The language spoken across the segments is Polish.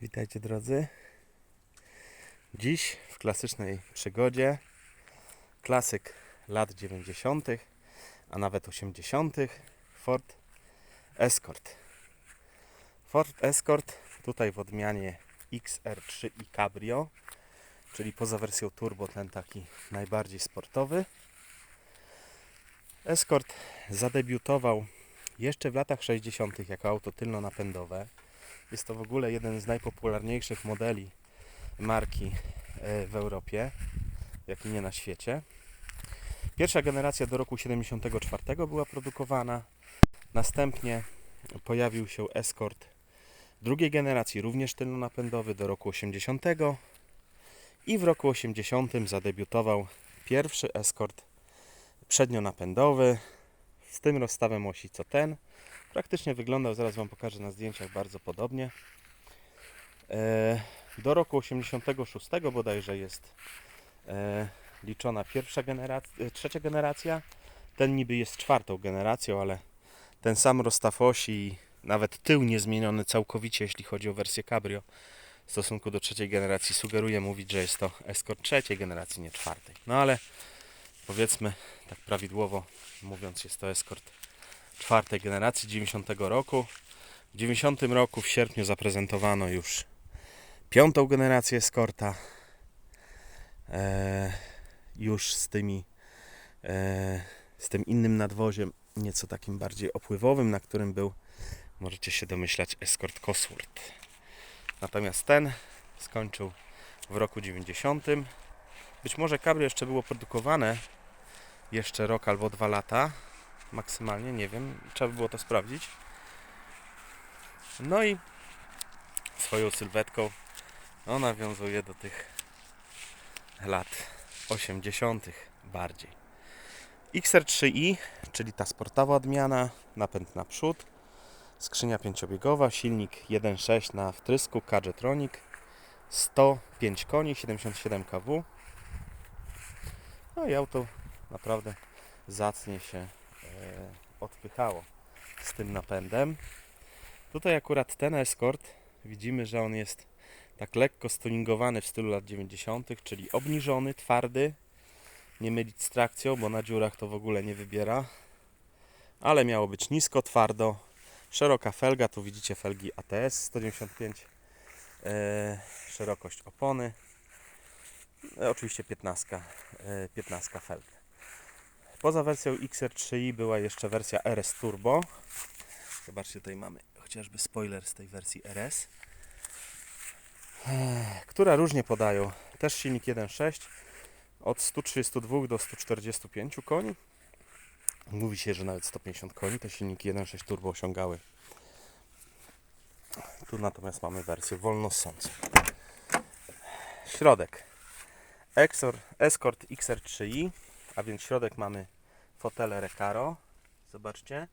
Witajcie drodzy. Dziś w klasycznej przygodzie klasyk lat 90., a nawet 80. Ford Escort. Ford Escort tutaj w odmianie XR3 i Cabrio, czyli poza wersją turbo ten taki najbardziej sportowy. Escort zadebiutował jeszcze w latach 60. jako auto tylno-napędowe. Jest to w ogóle jeden z najpopularniejszych modeli marki e, w Europie, jak i nie na świecie. Pierwsza generacja do roku 74 była produkowana. Następnie pojawił się Escort drugiej generacji, również tylnonapędowy do roku 80. I w roku 80 zadebiutował pierwszy Escort przednionapędowy z tym rozstawem osi co ten. Praktycznie wyglądał, zaraz Wam pokażę na zdjęciach, bardzo podobnie. E, Do roku 86 bodajże jest e, liczona pierwsza generacja, e, trzecia generacja. Ten niby jest czwartą generacją, ale ten sam rozstaw osi i nawet tył niezmieniony całkowicie, jeśli chodzi o wersję Cabrio w stosunku do trzeciej generacji sugeruje mówić, że jest to Escort trzeciej generacji, nie czwartej. No ale powiedzmy tak prawidłowo mówiąc, jest to Escort czwartej generacji 90 roku. W 90 roku w sierpniu zaprezentowano już piątą generację Escorta. E, już z tymi e, z tym innym nadwoziem, nieco takim bardziej opływowym, na którym był, możecie się domyślać, Escort Cosworth. Natomiast ten skończył w roku 90. Być może Cabrio jeszcze było produkowane jeszcze rok albo dwa lata maksymalnie, nie wiem, trzeba by było to sprawdzić. No i swoją sylwetką no, nawiązuje do tych lat 80. bardziej. XR3i, czyli ta sportowa odmiana, napęd naprzód, skrzynia pięciobiegowa, silnik 1.6 na wtrysku, Kadgetronic, 105 koni, 77 kW. No i auto naprawdę zacnie się odpychało z tym napędem. Tutaj akurat ten Escort widzimy, że on jest tak lekko stuningowany w stylu lat 90., czyli obniżony, twardy. Nie mylić z trakcją, bo na dziurach to w ogóle nie wybiera. Ale miało być nisko, twardo. Szeroka felga, tu widzicie felgi ATS 195. E, szerokość opony. E, oczywiście 15, e, 15 felga. Poza wersją XR3i była jeszcze wersja RS Turbo. Zobaczcie, tutaj mamy chociażby spoiler z tej wersji RS, która różnie podają. Też silnik 1.6 od 132 do 145 koni. Mówi się, że nawet 150 koni te silniki 1.6 turbo osiągały. Tu natomiast mamy wersję wolnossącą. Środek. Exor, Escort XR3i, a więc środek mamy fotele Recaro. Zobaczcie.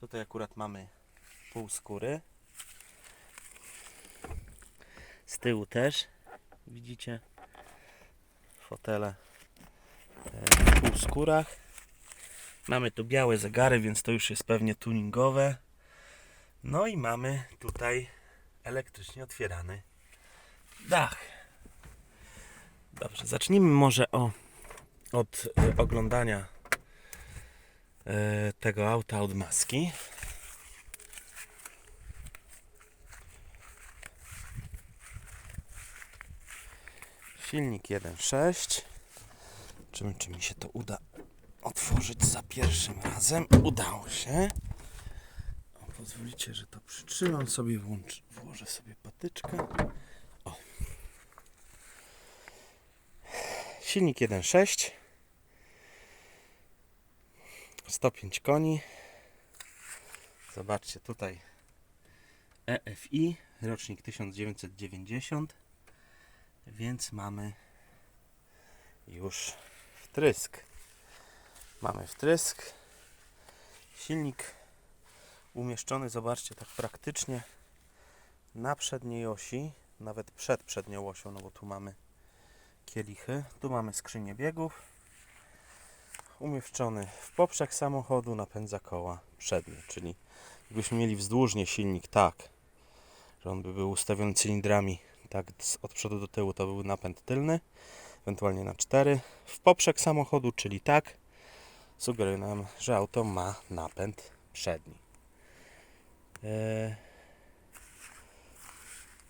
Tutaj akurat mamy pół skóry. Z tyłu też widzicie fotele e, w półskórach. Mamy tu białe zegary, więc to już jest pewnie tuningowe. No i mamy tutaj elektrycznie otwierany dach. Dobrze, zacznijmy może o, od e, oglądania e, tego auta od maski. Silnik 1.6. Czy, czy mi się to uda otworzyć za pierwszym razem? Udało się. Pozwolicie, że to przytrzymam sobie, włącz, włożę sobie patyczkę. O. Silnik 1.6. 105 koni. Zobaczcie tutaj EFI, rocznik 1990. Więc mamy już wtrysk. Mamy wtrysk. Silnik umieszczony, zobaczcie, tak praktycznie na przedniej osi, nawet przed przednią osią, no bo tu mamy kielichy, tu mamy skrzynię biegów. Umieszczony w poprzek samochodu napędza koła przednie, czyli jakbyśmy mieli wzdłużnie silnik tak, że on by był ustawiony cylindrami tak od przodu do tyłu, to był napęd tylny, ewentualnie na 4. W poprzek samochodu, czyli tak, sugeruje nam, że auto ma napęd przedni. E,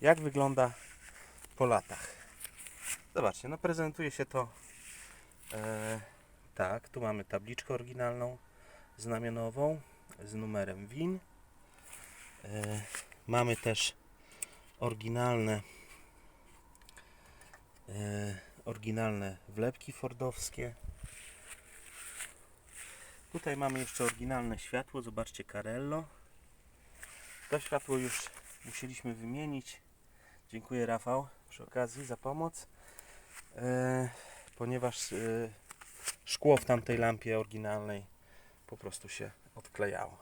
Jak wygląda po latach? Zobaczcie, no prezentuje się to e, tak. Tu mamy tabliczkę oryginalną, znamionową z numerem WIN. E, mamy też oryginalne e, oryginalne wlepki fordowskie. Tutaj mamy jeszcze oryginalne światło, zobaczcie Carello. To światło już musieliśmy wymienić. Dziękuję Rafał przy okazji za pomoc. E, ponieważ e, szkło w tamtej lampie oryginalnej po prostu się odklejało.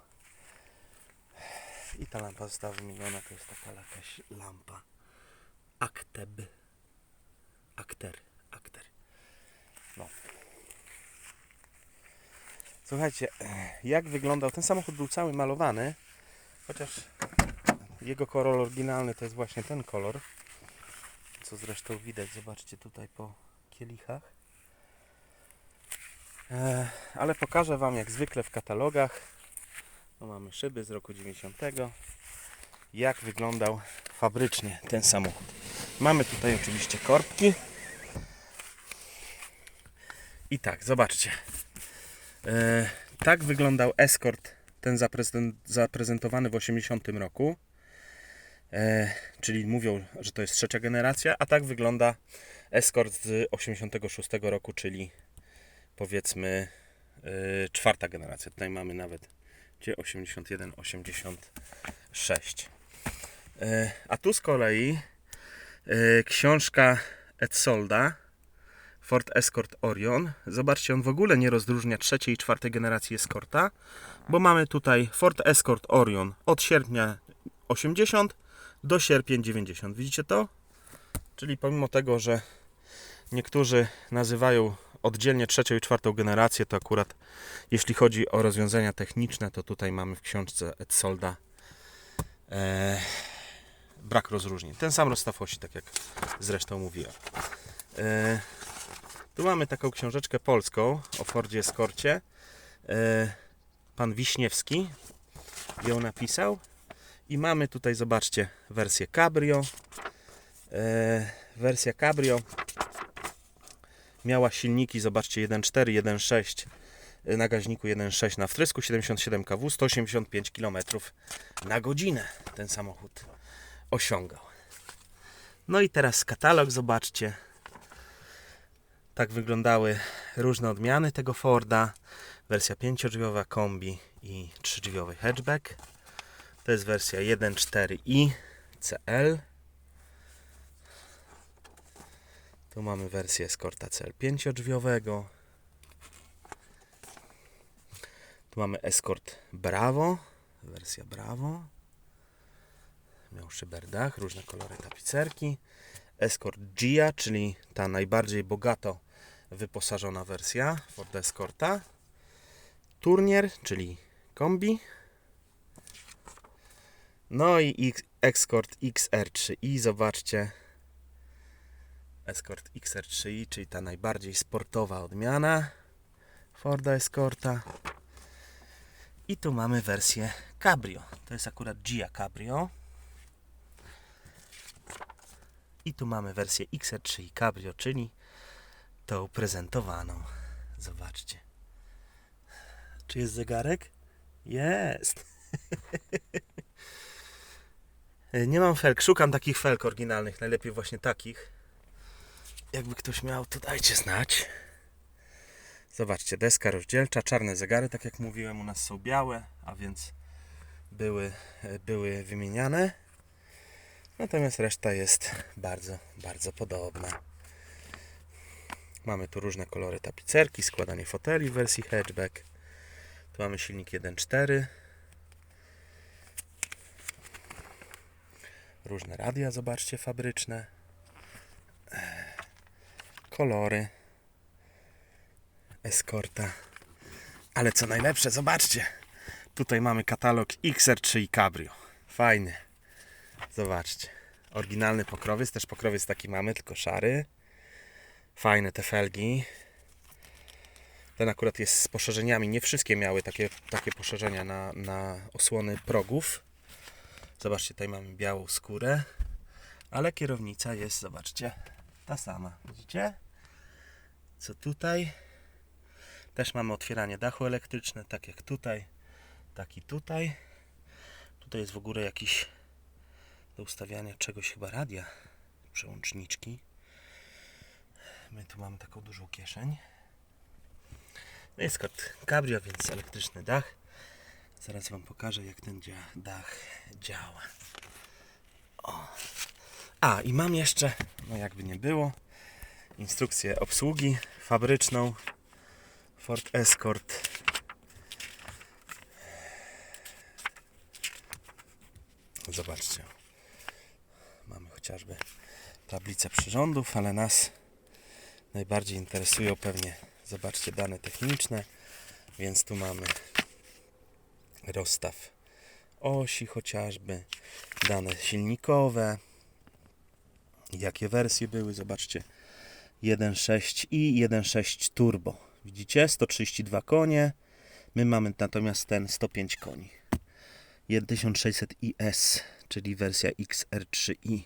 I ta lampa została wymieniona. To jest taka jakaś lampa Acteb. Akter. Akter. No. Słuchajcie, jak wyglądał ten samochód był cały malowany, chociaż jego kolor oryginalny to jest właśnie ten kolor, co zresztą widać, zobaczcie tutaj po kielichach. Ale pokażę Wam jak zwykle w katalogach. No mamy szyby z roku 90. Jak wyglądał fabrycznie ten samochód. Mamy tutaj oczywiście korbki. I tak, zobaczcie. Tak wyglądał Escort, ten zaprezent, zaprezentowany w 80 roku. Czyli mówią, że to jest trzecia generacja, a tak wygląda Escort z 86 roku, czyli powiedzmy yy, czwarta generacja. Tutaj mamy nawet gdzie 81, 86. Yy, a tu z kolei yy, książka Etsolda Ford Escort Orion. Zobaczcie, on w ogóle nie rozróżnia trzeciej i czwartej generacji Escorta, bo mamy tutaj Ford Escort Orion od sierpnia 80 do sierpień 90. Widzicie to? Czyli pomimo tego, że niektórzy nazywają oddzielnie trzecią i czwartą generację, to akurat jeśli chodzi o rozwiązania techniczne, to tutaj mamy w książce Edsolda e, brak rozróżnień. Ten sam rozstaw osi, tak jak zresztą mówiłem. E, tu mamy taką książeczkę polską o Fordzie Escorcie. E, pan Wiśniewski ją napisał. I mamy tutaj, zobaczcie, wersję Cabrio. E, wersja Cabrio miała silniki, zobaczcie, 1.4, 1.6 y, na gaźniku 1.6 na wtrysku, 77 kW, 185 km na godzinę ten samochód osiągał. No i teraz katalog, zobaczcie. Tak wyglądały różne odmiany tego Forda. Wersja 5-drzwiowa kombi i 3-drzwiowy hatchback. To jest wersja 1.4i CL. Tu mamy wersję Escorta CL 5-drzwiowego. Tu mamy Escort Bravo, wersja Bravo. Miał szyberdach, różne kolory tapicerki. Escort Gia, czyli ta najbardziej bogato wyposażona wersja Ford Escorta. Turnier, czyli kombi. No i Escort XR3i, zobaczcie, Escort XR3i, czyli ta najbardziej sportowa odmiana Forda Escorta. I tu mamy wersję Cabrio. To jest akurat Gia Cabrio. I tu mamy wersję XR3i Cabrio, czyli tą prezentowaną. Zobaczcie. Czy jest zegarek? Jest. Nie mam felk, szukam takich felk oryginalnych, najlepiej właśnie takich. Jakby ktoś miał, to dajcie znać. Zobaczcie, deska rozdzielcza, czarne zegary, tak jak mówiłem, u nas są białe, a więc były, e, były wymieniane. Natomiast reszta jest bardzo, bardzo podobna. Mamy tu różne kolory tapicerki, składanie foteli w wersji hatchback. Tu mamy silnik 1.4. Różne radia, zobaczcie, fabryczne. Kolory. Eskorta. Ale co najlepsze, zobaczcie. Tutaj mamy katalog XR3 i Cabrio. Fajny. Zobaczcie. Oryginalny pokrowiec, też pokrowiec taki mamy, tylko szary. Fajne te felgi. Ten akurat jest z poszerzeniami. Nie wszystkie miały takie, takie poszerzenia na, na osłony progów. Zobaczcie, tutaj mamy białą skórę. Ale kierownica jest, zobaczcie, ta sama. Widzicie? Co tutaj? Też mamy otwieranie dachu elektryczne, tak jak tutaj, tak i tutaj. Tutaj jest w ogóle jakiś do ustawiania czegoś chyba radia, przełączniczki. My tu mamy taką dużą kieszeń. No jest kod cabrio, więc elektryczny dach. Zaraz Wam pokażę, jak ten dach działa. O. A, i mam jeszcze, no jakby nie było, instrukcję obsługi fabryczną Ford Escort. Zobaczcie. Mamy chociażby tablicę przyrządów, ale nas najbardziej interesują pewnie, zobaczcie, dane techniczne. Więc tu mamy rozstaw osi chociażby, dane silnikowe, jakie wersje były, zobaczcie. 1.6 i 1.6 turbo. Widzicie, 132 konie. My mamy natomiast ten 105 koni. 1600 IS czyli wersja XR3i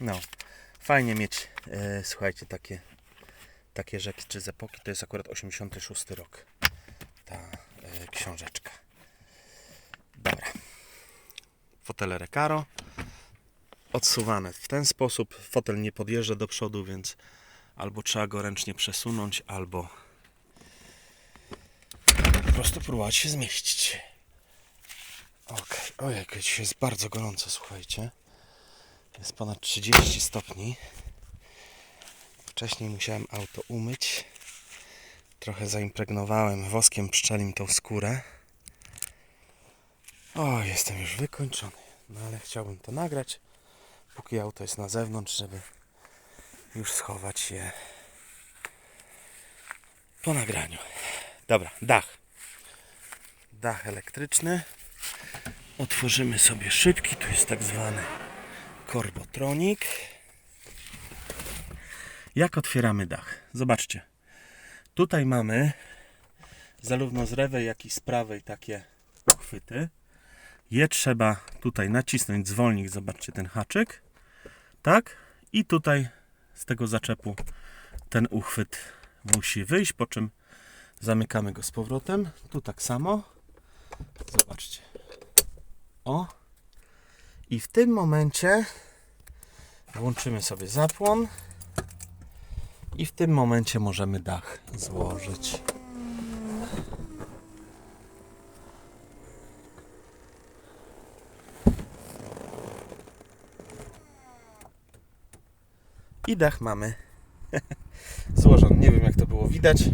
no, fajnie mieć e, słuchajcie, takie takie z epoki, to jest akurat 86 rok ta e, książeczka. Dobra. Fotele Recaro odsuwane w ten sposób. Fotel nie podjeżdża do przodu, więc albo trzeba go ręcznie przesunąć, albo po prostu próbować się zmieścić. Ok, ojej, dzisiaj jest bardzo gorąco, słuchajcie. Jest ponad 30 stopni. Wcześniej musiałem auto umyć. Trochę zaimpregnowałem woskiem pszczelim tą skórę. O, jestem już wykończony. No ale chciałbym to nagrać póki auto jest na zewnątrz, żeby już schować je po nagraniu. Dobra, dach. Dach elektryczny. Otworzymy sobie szybki. Tu jest tak zwany korbotronik. Jak otwieramy dach? Zobaczcie. Tutaj mamy zarówno z lewej, jak i z prawej takie uchwyty. Je trzeba tutaj nacisnąć zwolnik. Zobaczcie ten haczyk tak? I tutaj z tego zaczepu ten uchwyt musi wyjść, po czym zamykamy go z powrotem, tu tak samo. Zobaczcie. O. I w tym momencie włączymy sobie zapłon. I w tym momencie możemy dach złożyć I dach mamy złożony. Nie wiem jak to było widać,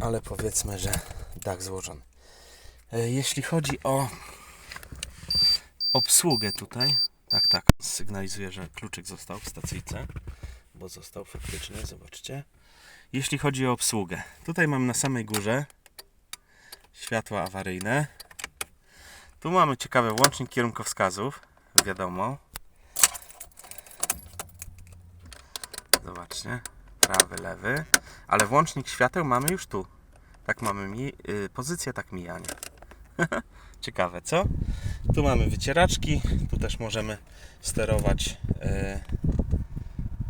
ale powiedzmy, że dach złożony. E, Jeśli chodzi o obsługę tutaj, tak, tak, sygnalizuje, że kluczyk został w stacyjce, bo został faktycznie, zobaczcie. Jeśli chodzi o obsługę, tutaj mam na samej górze światła awaryjne. Tu mamy ciekawy łącznik kierunkowskazów, wiadomo. Prawy, lewy, ale włącznik świateł mamy już tu. Tak mamy mi, y, pozycję, tak mijanie. Ciekawe, co? Tu mamy wycieraczki, tu też możemy sterować y,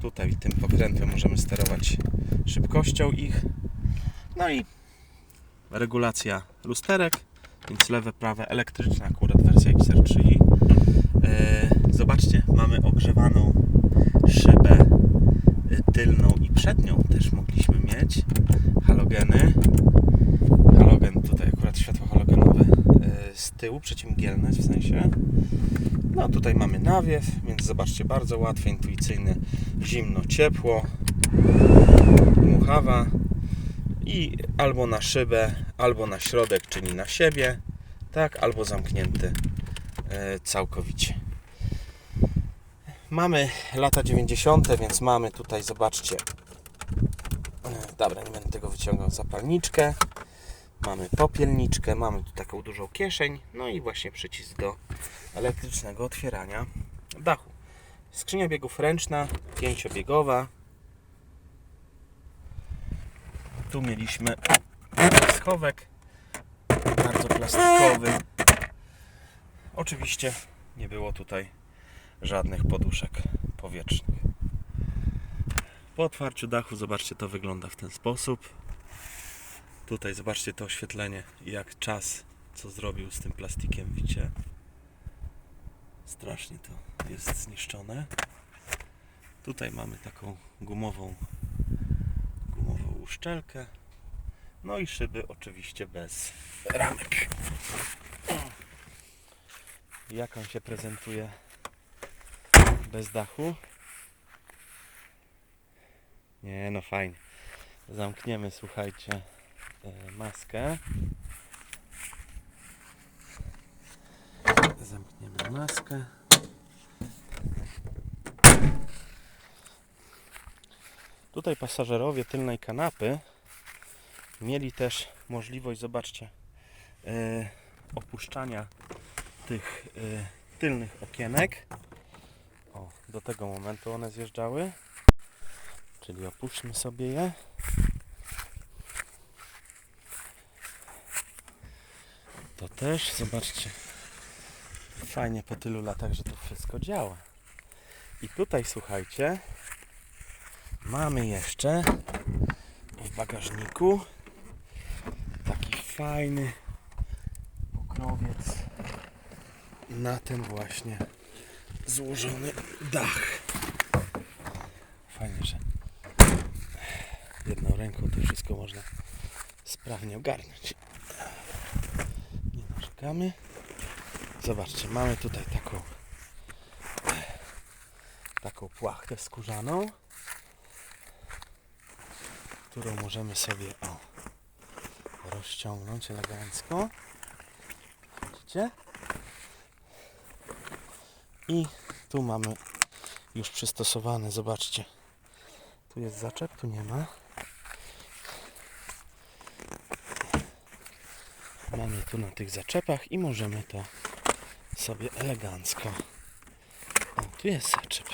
tutaj tym pokrętłem możemy sterować szybkością ich. No i regulacja lusterek, więc lewe, prawe, elektryczna akurat wersja XR3i. Y, Zobaczcie, mamy ogrzewaną szybę tylną i przednią też mogliśmy mieć. Halogeny. Halogen, tutaj akurat światło halogenowe y, z tyłu, przeciwmgielne w sensie. No tutaj mamy nawiew, więc zobaczcie, bardzo łatwy, intuicyjny, zimno, ciepło, dmuchawa i albo na szybę, albo na środek, czyli na siebie, tak, albo zamknięty y, całkowicie. Mamy lata 90., więc mamy tutaj, zobaczcie. e, Dobra, nie będę tego wyciągał, zapalniczkę. Mamy popielniczkę, mamy tu taką dużą kieszeń, no i właśnie przycisk do elektrycznego otwierania dachu. Skrzynia biegów ręczna, pięciobiegowa. Tu mieliśmy schowek, bardzo plastikowy. Oczywiście nie było tutaj żadnych poduszek powietrznych. Po otwarciu dachu, zobaczcie, to wygląda w ten sposób. Tutaj zobaczcie to oświetlenie, jak czas, co zrobił z tym plastikiem, widzicie? Strasznie to jest zniszczone. Tutaj mamy taką gumową, gumową uszczelkę. No i szyby oczywiście bez ramek. Jak on się prezentuje bez dachu? Nie, no fajnie. Zamkniemy, słuchajcie, e, maskę. Zamkniemy maskę. Tutaj pasażerowie tylnej kanapy mieli też możliwość, zobaczcie, e, opuszczania tych e, tylnych okienek. O, do tego momentu one zjeżdżały. Czyli opuśćmy sobie je. To też, zobaczcie, fajnie po tylu latach, że to wszystko działa. I tutaj, słuchajcie, mamy jeszcze w bagażniku taki fajny pokrowiec na ten właśnie złożony dach. Fajnie, że jedną ręką to wszystko można sprawnie ogarnąć. Nie narzekamy. Zobaczcie, mamy tutaj taką taką płachtę skórzaną, którą możemy sobie o, rozciągnąć elegancko. Widzicie? I tu mamy już przystosowane, zobaczcie. Tu jest zaczep, tu nie ma. Mamy tu na tych zaczepach i możemy to sobie elegancko. O, tu jest zaczep.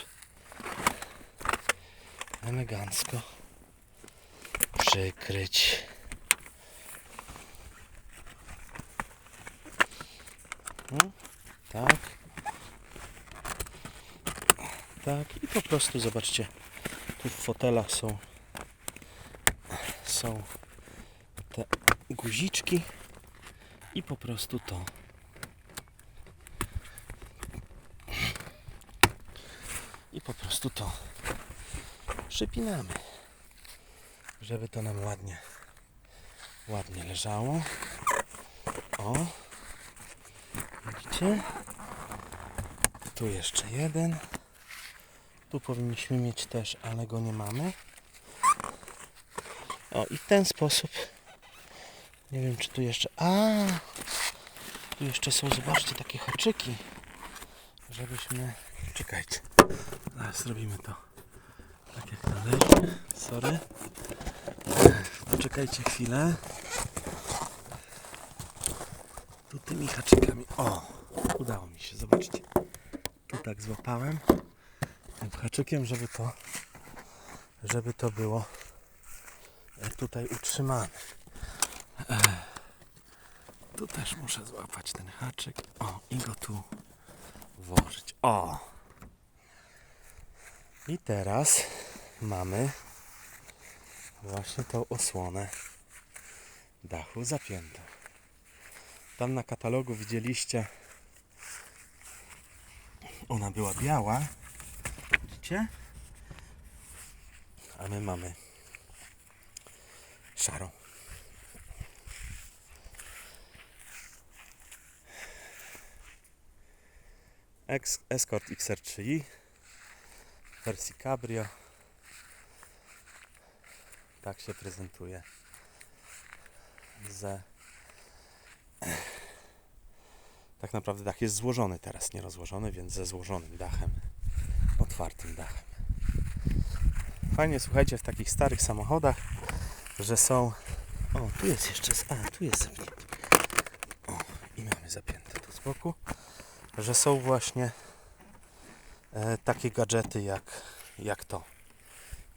Elegancko przykryć. No, tak. Tak i po prostu zobaczcie, tu w fotelach są są te guziczki i po prostu to. I po prostu to. Przypinamy żeby to nam ładnie ładnie leżało. O widzicie? Tu jeszcze jeden tu powinniśmy mieć też, ale go nie mamy. O i w ten sposób. Nie wiem czy tu jeszcze a! Tu jeszcze są zobaczcie takie haczyki żebyśmy czekajcie. Zaraz zrobimy to tak jak należy. Sorry. Poczekajcie chwilę. Tu tymi haczykami o! Udało mi się zobaczcie. Tu tak złapałem haczykiem żeby to żeby to było e, tutaj utrzymane. E, tu też muszę złapać ten haczyk. O i go tu włożyć. O! I teraz mamy właśnie tą osłonę dachu zapiętą. Tam na katalogu widzieliście, ona była biała, widzicie? A my mamy szarą. Ex- Escort XR3i w wersji Cabrio. Tak się prezentuje ze tak naprawdę dach jest złożony teraz, nie rozłożony, więc ze złożonym dachem, otwartym dachem. Fajnie, słuchajcie, w takich starych samochodach, że są O, tu jest jeszcze, a tu jest zapięty. O, i mamy zapięte tu z boku, że są właśnie e, takie gadżety jak, jak to.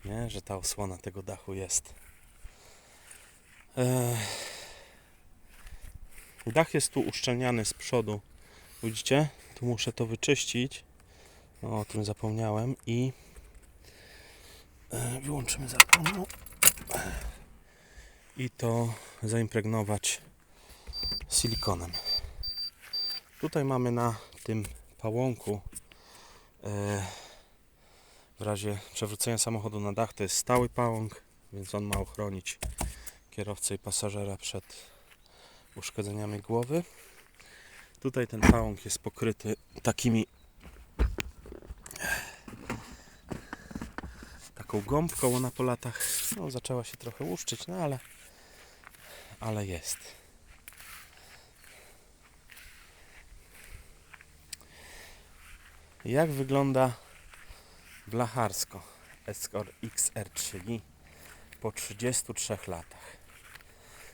Nie, że ta osłona tego dachu jest. E, dach jest tu uszczelniany z przodu. Widzicie? Tu muszę to wyczyścić. O, tym zapomniałem i e, wyłączymy zapomniał i to zaimpregnować silikonem. Tutaj mamy na tym pałąku e, w razie przewrócenia samochodu na dach to jest stały pałąk, więc on ma ochronić kierowcę i pasażera przed uszkodzeniami głowy. Tutaj ten pałąk jest pokryty takimi taką gąbką, ona po latach no, zaczęła się trochę łuszczyć, no ale ale jest. Jak wygląda blacharsko Escort XR3 po 33 latach?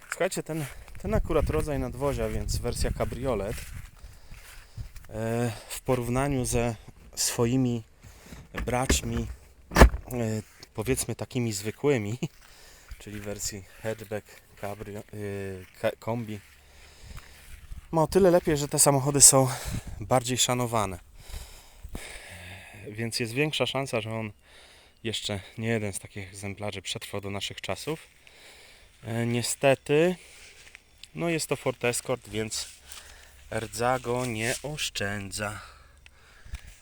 Słuchajcie, ten, ten akurat rodzaj nadwozia, więc wersja kabriolet e, w porównaniu ze swoimi braćmi powiedzmy takimi zwykłymi, czyli wersji hatchback, cabrio, ka- kombi. Ma o tyle lepiej, że te samochody są bardziej szanowane. Więc jest większa szansa, że on jeszcze nie jeden z takich egzemplarzy przetrwał do naszych czasów. E, niestety, no jest to Ford Escort, więc rdza go nie oszczędza.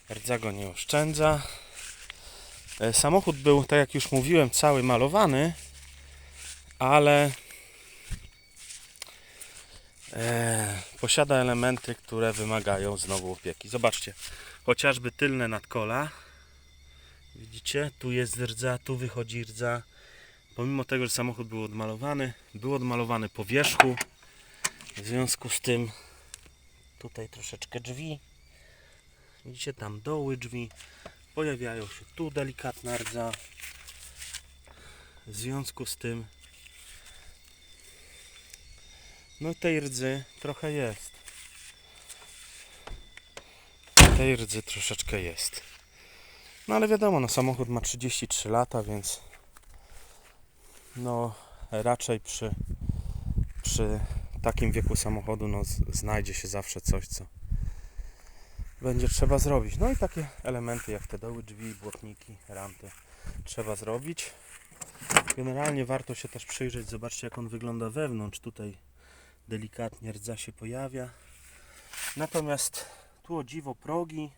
Rdza go nie oszczędza. E, Samochód był, tak jak już mówiłem, cały malowany, ale e, posiada elementy, które wymagają znowu opieki. Zobaczcie, chociażby tylne nadkola. Widzicie, tu jest rdza, tu wychodzi rdza. Pomimo tego, że samochód był odmalowany, był odmalowany po wierzchu. W związku z tym tutaj troszeczkę drzwi. Widzicie, tam doły drzwi. Pojawiają się tu delikatna rdza. W związku z tym no tej rdzy trochę jest. Tej rdzy troszeczkę jest. No ale wiadomo, no samochód ma 33 lata, więc no raczej przy, przy takim wieku samochodu no, znajdzie się zawsze coś, co będzie trzeba zrobić. No i takie elementy jak te doły drzwi, błotniki, rampy trzeba zrobić. Generalnie warto się też przyjrzeć, zobaczcie jak on wygląda wewnątrz. Tutaj delikatnie rdza się pojawia. Natomiast tu o dziwo progi,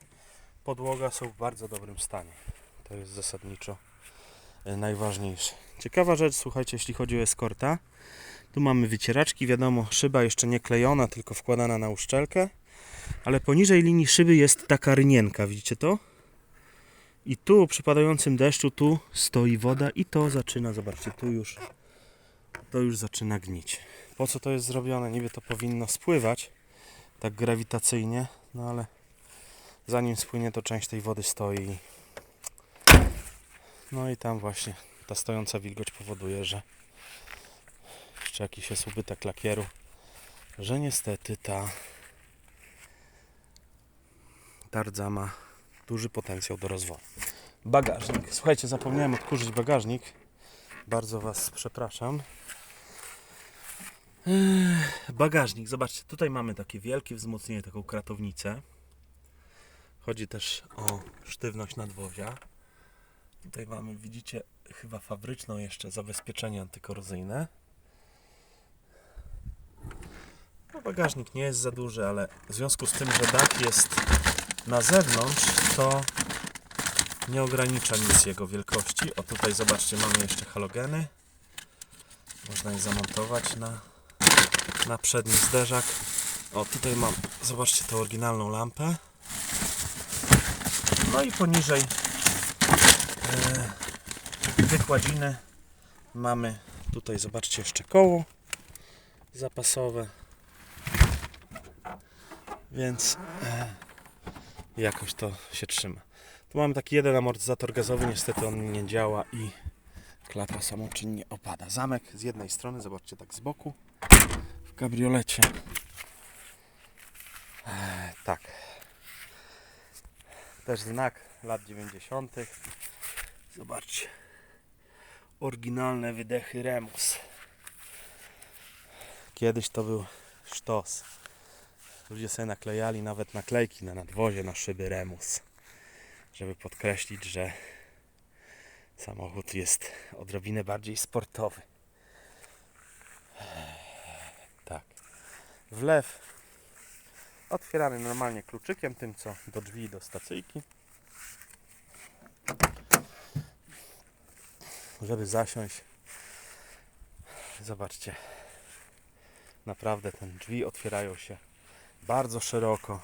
podłoga są w bardzo dobrym stanie. To jest zasadniczo e, najważniejsze. Ciekawa rzecz, słuchajcie, jeśli chodzi o eskorta. Tu mamy wycieraczki, wiadomo, szyba jeszcze nie klejona, tylko wkładana na uszczelkę. Ale poniżej linii szyby jest taka rynienka, widzicie to? I tu przy padającym deszczu tu stoi woda i to zaczyna, zobaczcie, tu już to już zaczyna gnić. Po co to jest zrobione? Niby to powinno spływać tak grawitacyjnie, no ale zanim spłynie to część tej wody stoi. No i tam właśnie ta stojąca wilgoć powoduje, że jeszcze jakiś jest ubytek lakieru, że niestety ta ta rdza ma duży potencjał do rozwoju. Bagażnik. Słuchajcie, zapomniałem odkurzyć bagażnik. Bardzo Was przepraszam. Bagażnik, zobaczcie, tutaj mamy takie wielkie wzmocnienie, taką kratownicę. Chodzi też o sztywność nadwozia. Tutaj mamy, widzicie, chyba fabryczną jeszcze zabezpieczenie antykorozyjne. No, bagażnik nie jest za duży, ale w związku z tym, że dach jest na zewnątrz, to nie ogranicza nic jego wielkości. O tutaj zobaczcie, mamy jeszcze halogeny. Można je zamontować na, na przedni zderzak. O tutaj mam, zobaczcie tą oryginalną lampę. No i poniżej e, wykładziny mamy tutaj, zobaczcie, jeszcze koło zapasowe. Więc e, jakoś to się trzyma. Tu mamy taki jeden amortyzator gazowy, niestety on nie działa i Klapa samoczynnie opada. Zamek z jednej strony, zobaczcie tak z boku. W kabriolecie. Eee, tak. Też znak lat 90. Zobaczcie. Oryginalne wydechy Remus. Kiedyś to był sztos. Ludzie sobie naklejali nawet naklejki na nadwozie na szyby Remus, żeby podkreślić, że samochód jest odrobinę bardziej sportowy. Tak. Wlew otwierany normalnie kluczykiem, tym co do drzwi do stacyjki. Żeby zasiąść. Zobaczcie. Naprawdę te drzwi otwierają się bardzo szeroko.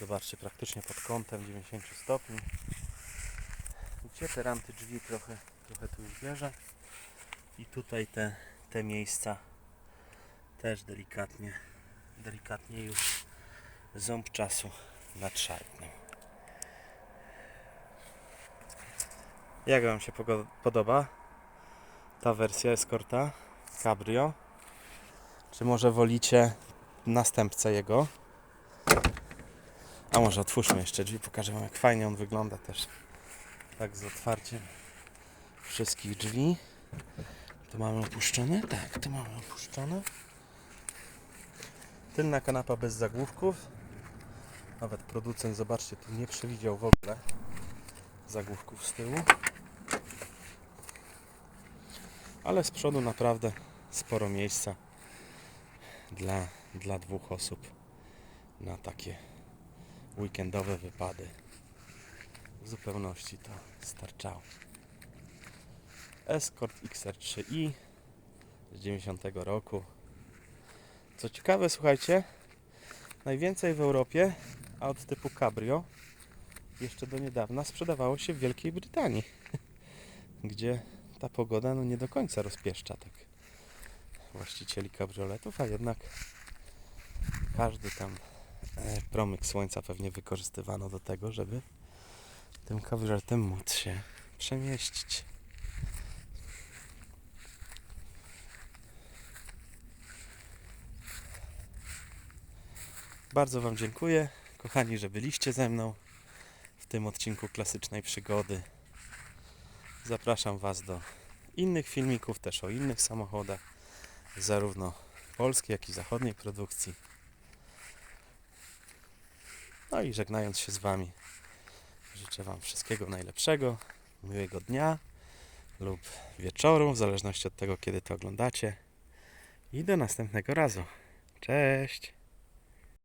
Zobaczcie, praktycznie pod kątem 90 stopni. Gdzie te ranty drzwi trochę, trochę tu już bierze. I tutaj te, te miejsca też delikatnie, delikatnie już ząb czasu nadszarpnął. Jak Wam się podoba ta wersja Escorta Cabrio? Czy może wolicie następcę jego? A może otwórzmy jeszcze drzwi, pokażę Wam jak fajnie on wygląda też. Tak z otwarciem wszystkich drzwi. Tu mamy opuszczone? Tak, tu mamy opuszczone. Tylna kanapa bez zagłówków. Nawet producent, zobaczcie, tu nie przewidział w ogóle zagłówków z tyłu. Ale z przodu naprawdę sporo miejsca dla, dla dwóch osób na takie weekendowe wypady. W zupełności to starczało. Escort XR3i z 90 roku. Co ciekawe, słuchajcie, najwięcej w Europie aut typu Cabrio jeszcze do niedawna sprzedawało się w Wielkiej Brytanii, gdzie ta pogoda no nie do końca rozpieszcza tak właścicieli kabrioletów, a jednak każdy tam e, promyk słońca pewnie wykorzystywano do tego, żeby tym kabrioletem móc się przemieścić. Bardzo Wam dziękuję, kochani, że byliście ze mną w tym odcinku klasycznej przygody. Zapraszam Was do innych filmików, też o innych samochodach, zarówno polskiej, jak i zachodniej produkcji. No i żegnając się z Wami, życzę Wam wszystkiego najlepszego, miłego dnia lub wieczoru, w zależności od tego, kiedy to oglądacie. I do następnego razu. Cześć!